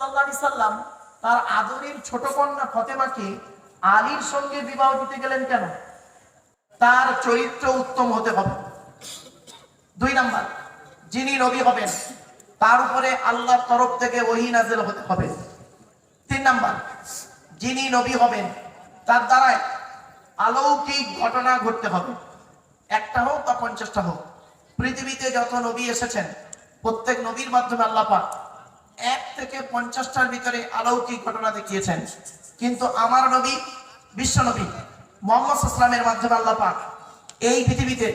সাল্লাল্লাহু সাল্লাম, তার আদরের ছোট কন্যা ফতেমাকে আলীর সঙ্গে বিবাহ দিতে গেলেন কেন? তার চরিত্র উত্তম হতে হবে। দুই নাম্বার, যিনি নবী হবেন, তার উপরে আল্লাহর তরফ থেকে ওহি নাজেল হতে হবে। তিন নাম্বার, যিনি নবী হবেন, তার দ্বারাই অলৌকিক ঘটনা ঘটতে হবে। একটা হোক বা পঞ্চাশটা হোক, পৃথিবীতে যত নবী এসেছেন, প্রত্যেক নবীর মাধ্যমে আল্লাহ পাক এক থেকে পঞ্চাশটার ভিতরে আলৌকিক ঘটনা দেখিয়েছেন। কিন্তু আমার নবী, বিশ্ব নবী, মোহাম্মদ ইসলামের মাধ্যমে আল্লাহ পাক এই পৃথিবীতে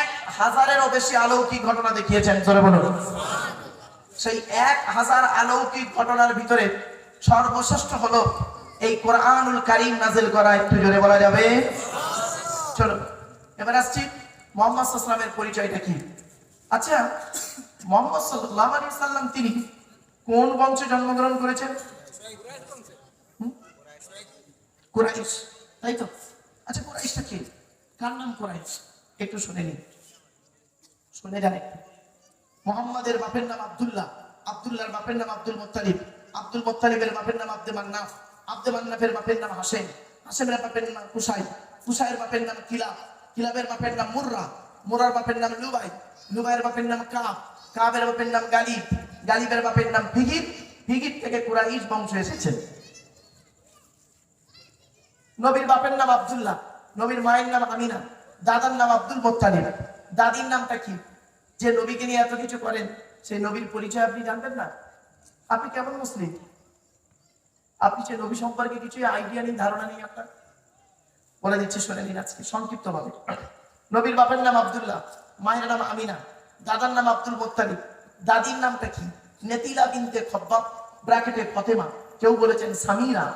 এক হাজারেরও বেশি আলৌকিক ঘটনা দেখিয়েছেন সেই এক হাজার আলৌকিক ঘটনার ভিতরে সর্বশ্রেষ্ঠ হলো এই কোরআনুল কারিম নাজিল করা, একটু জোরে বলা যাবে? চলো এবার আসছি মোহাম্মদ ইসলামের পরিচয়টা কি? আচ্ছা মোহাম্মদ সাল্লাম তিনি কোন বংশে জন্মগ্রহণ করেছেন? তাই তো আচ্ছা কি কার নাম একটু শুনে শুনে মোহাম্মদের বাপের নাম আব্দুল্লাহ বাপের নাম আব্দুল বাপের নাম বাপের নাম বাপের নাম বাপের নাম কিলাব কিলাবের বাপের নাম মুর্রা মুরার বাপের নাম লুবাই লুবাইয়ের বাপের নাম কাব কাবের বাপের নাম গালিব গালিবের বাপের নাম ফিগির ফিগির থেকে কুরাইশ বংশ এসেছে। নবীর বাপের নাম আবদুল্লাহ, নবীর মায়ের নাম আমিনা, দাদার নাম আব্দুল মোত্তালিব। দাদির নামটা কি? যে নবীকে নিয়ে এত কিছু করেন, সেই নবীর পরিচয় আপনি জানবেন না? আপনি কেমন মুসলিম? আপনি সে নবী সম্পর্কে কিছু আইডিয়া নিন, ধারণা নেই আপনার? বলে দিচ্ছি, শুনে নিন আজকে, সংক্ষিপ্তভাবে। নবীর বাপের নাম আবদুল্লাহ, মায়ের নাম আমিনা, দাদার নাম আব্দুল মোত্তালিব। দাদির নামটা কি? নেতিলা বিনতে খব্বাব, ব্র্যাকেটে ফতেমা। কেউ বলেছেন সামিরা।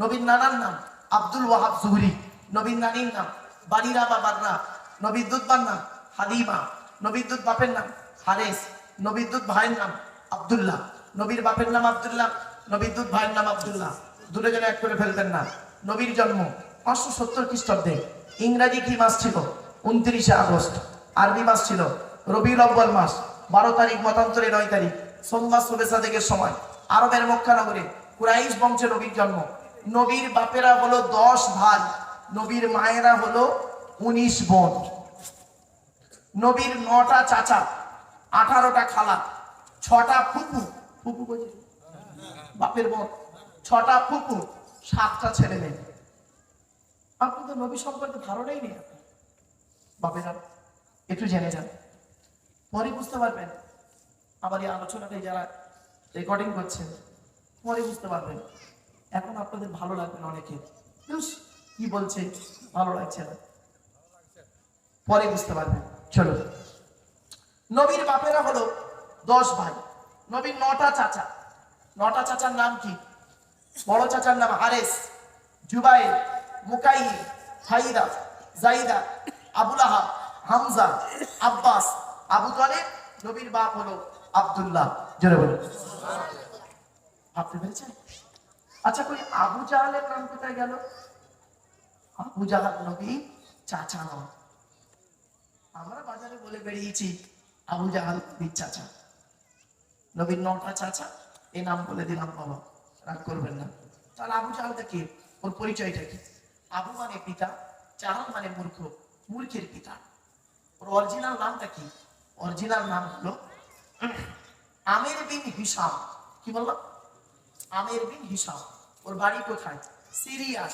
নবীর নানার নাম আব্দুল ওয়াহাব জুহরি। নবীর নানির নাম বারিরা বা বাররা। নবীর নাম হালিমা। নবীর দুধ বাপের নাম হারেস। নবীর দুধ ভাইয়ের নাম আব্দুল্লাহ। নবীর বাপের নাম আবদুল্লাহ, নবীর দুধ ভাইয়ের নাম আবদুল্লাহ। দূরে যেন এক করে ফেলতেন না। নবীর জন্ম পাঁচশো সত্তর খ্রিস্টাব্দে। ইংরাজি কি মাস ছিল? উনত্রিশে আগস্ট। আরবি মাস ছিল। রবি আব্বাল মাস। বারো তারিখ মতান্তরে নয় তারিখ। সোমবার শুভে সাদেকের সময়। আরবের মক্কা নগরে কুরাইশ বংশে নবীর জন্ম। নবীর বাপেরা হলো দশ ভাই। নবীর মায়েরা হলো উনিশ বোন। নবীর নটা চাচা, আঠারোটা খালা, ছটা ফুপু। ফুপু বোঝে বাপের বোন। ছটা ফুপু, সাতটা ছেলে মেয়ে। আপনি তো নবী সম্পর্কে ধারণাই নেই বাপেরা, একটু জেনে যান। পরে বুঝতে পারবেন। আমার এই আলোচনাটাই যারা রেকর্ডিং করছেন, পরে বুঝতে পারবেন। এখন আপনাদের ভালো লাগবে না অনেকে। কি বলছে? ভালো লাগছে না। পরে বুঝতে পারবেন। চলো নবীর বাপেরা হলো দশ ভাই। নবীর নটা চাচা। নটা চাচার নাম কি? বড় চাচার নাম হারেস, জুবাইর মুকাই ফাইদা, জাইদা, Abul Hamza, Abbas Abu Talib, নবীর বাপ হলো আব্দুল্লাহ। জোরে বলুন। ভাবতে পেরেছেন? আচ্ছা কই আবু জাহালের নাম কোথায় গেল? আবু জাহাল নবী চাচা আমরা বাজারে বলে বেরিয়েছি, আবু জাহাল চাচা। নবীর নটা চাচা নাম বলে দিলাম বাবা, রাগ করবেন না। তাহলে আবু জাহালটা কি? ওর পরিচয়টা কি? আবু মানে পিতা, জাহাল মানে মূর্খ, মূর্খের পিতা। ওর অরিজিনাল নামটা কি? অরিজিনাল নাম হলো, আমের বিন হিসাম। কি বললাম আমের বিন হিসাম। ওর বাড়ি কোথায়? সিরিয়া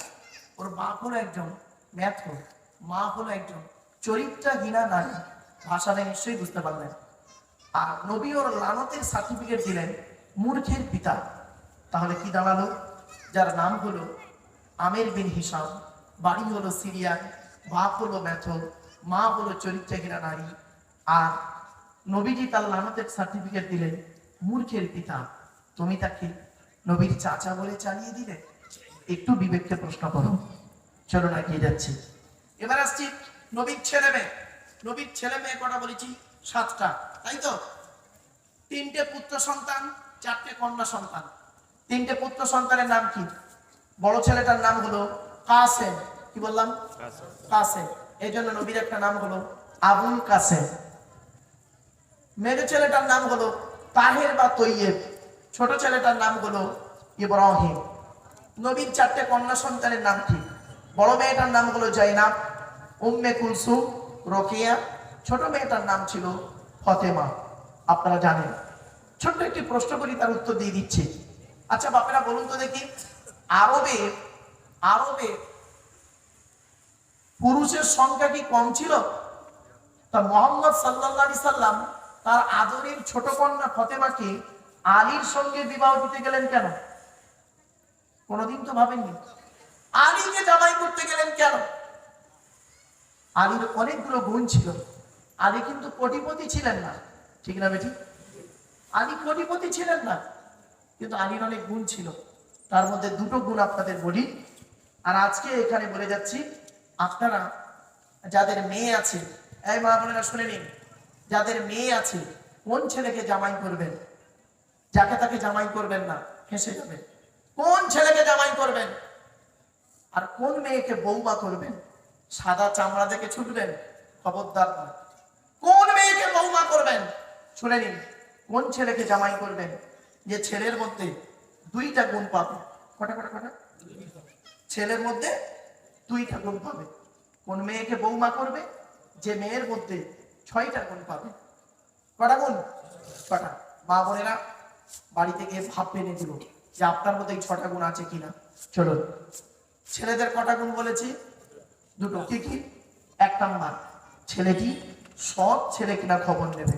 ওর বাপ হলো একজন ম্যাথর। মা হলো একজন চরিত্রহীনা নারী। ভাষাটা নিশ্চয়ই বুঝতে পারলেন। আর নবী ওর লানতের সার্টিফিকেট দিলেন মূর্খের পিতা। তাহলে কি দাঁড়াল? যার নাম হলো আমের বিন হিসাম। বাড়ি হলো সিরিয়ায়, বাপ হলো ম্যাথর, মা হলো চরিত্রহীনা নারী। আর নবীজি তার লানতের সার্টিফিকেট দিলেন মূর্খের পিতা। তুমি তাকে নবীর চাচা বলে চালিয়ে দিলে? একটু বিবেককে প্রশ্ন করো। চলো না এগিয়ে যাচ্ছি। এবার আসছি নবীর ছেলে মেয়ে। নবীর ছেলে মেয়ে কটা বলেছি? সাতটা। তাই তো? তিনটে পুত্র সন্তান চারটে কন্যা সন্তান। তিনটে পুত্র সন্তানের নাম কি? বড় ছেলেটার নাম হলো কাসেম। কি বললাম? কাসেম। এই জন্য নবীর একটা নাম হলো আবুল কাসেম। মেজো ছেলেটার নাম হলো তাহের বা তৈয়েব। ছোট ছেলেটার নাম হলো ইব্রাহিম। নবীর চারটে কন্যা সন্তানের নাম কি? বড় মেয়েটার নাম হলো জাইনাব, উম্মে কুলসুম, রোকেয়া। ছোট মেয়েটার নাম ছিল ফতেমা। আপনারা জানেন। ছোট্ট একটি প্রশ্ন করি, তার উত্তর দিয়ে দিচ্ছি। আচ্ছা বাপেরা, বলুন তো দেখি। আরবে আরবে পুরুষের সংখ্যা কি কম ছিল? তা মোহাম্মদ সাল্লাল্লাহু সাল্লাম তার আদরের ছোট কন্যা ফতেমাকে আলীর সঙ্গে বিবাহ দিতে গেলেন কেন? কোনোদিন তো ভাবেননি। আলীকে জামাই করতে গেলেন কেন? আলীর অনেকগুলো গুণ ছিল। আলী কিন্তু কোটিপতি ছিলেন না। ঠিক না বেটি? আলী কোটিপতি ছিলেন না। কিন্তু আলীর অনেক গুণ ছিল। তার মধ্যে দুটো গুণ আপনাদের বলি। আর আজকে এখানে বলে যাচ্ছি, আপনারা যাদের মেয়ে আছে, এই মা বোনেরা শুনে নিন। যাদের মেয়ে আছে, কোন ছেলেকে জামাই করবেন? যাকে তাকে জামাই করবেন না, ফেসে যাবেন কোন ছেলেকে জামাই করবেন? আর কোন মেয়েকে বৌমা করবেন? সাদা চামড়া দেখে ছুটবেন? খবরদার নয়। কোন মেয়েকে বৌমা করবেন? শুনে নিন, কোন ছেলেকে জামাই করবেন? যে ছেলের মধ্যে দুইটা গুণ পাবে। কটা কটা কটা? ছেলের মধ্যে দুইটা গুণ পাবে। কোন মেয়েকে বৌমা করবে? যে মেয়ের মধ্যে ছয়টা গুণ পাবে। কটা গুণ? কটা? মা বোনেরা বাড়িতে গিয়ে ভাববেন এগুলো যে আপনার মধ্যে ছটা গুণ আছে কিনা। চলুন, ছেলেদের কটা গুণ বলেছি? দুটো। কি কি? এক নাম্বার, ছেলেটি সৎ ছেলে কিনা খবর নেবে।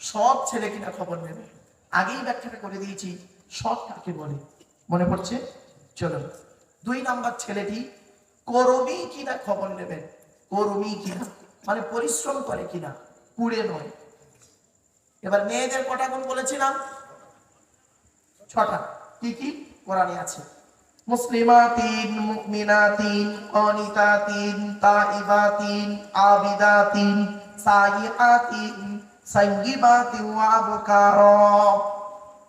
সৎ ছেলে কিনা খবর নেবে। আগেই ব্যাখ্যাটা করে দিয়েছি সৎ কাকে বলে? মনে পড়ছে? চলো দুই নাম্বার ছেলেটি কর্মী কিনা খবর নেবেন কর্মী কিনা? মানে পরিশ্রম করে কিনা, কুড়ে নয়। এবার মেয়েদের কটা গুণ বলেছিলাম? ছটা। কি কি? কোরআনে আছে।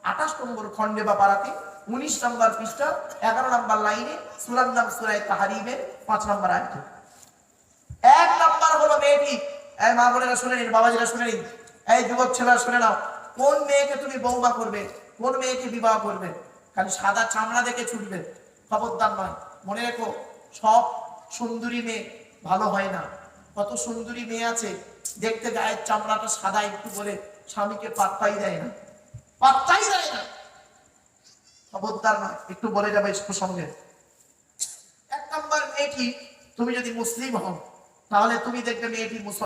28 নম্বর খণ্ডে বা পারাতে 19 নম্বর পৃষ্ঠা 11 নম্বর লাইনে সূরার নাম সূরা তাহরিমের 5 নম্বর মেয়েটি? এই মা বোনেরা শুনে নিন, বাবাজিরা শুনে নিন। এই যুবক ছেলেরা শুনে নাও, কোন মেয়েকে তুমি বৌমা করবে? কোন মেয়েকে বিবাহ করবে? খালি সাদা চামড়া দেখে ছুটবে। খবরদার নয়, মনে রেখো, সব সুন্দরী মেয়ে, ভালো হয় না। কত সুন্দরী মেয়ে আছে, দেখতে গায়ের চামড়াটা সাদা একটু বলে স্বামীকে পাত্তাই দেয় না। পাত্তাই দেয় না। খবরদার নয়, একটু বলে যাবে সঙ্গে। এক নম্বর মেয়েটি, তুমি যদি মুসলিম হও তাহলে তুমি দেখবে মেয়েটি মুসলমান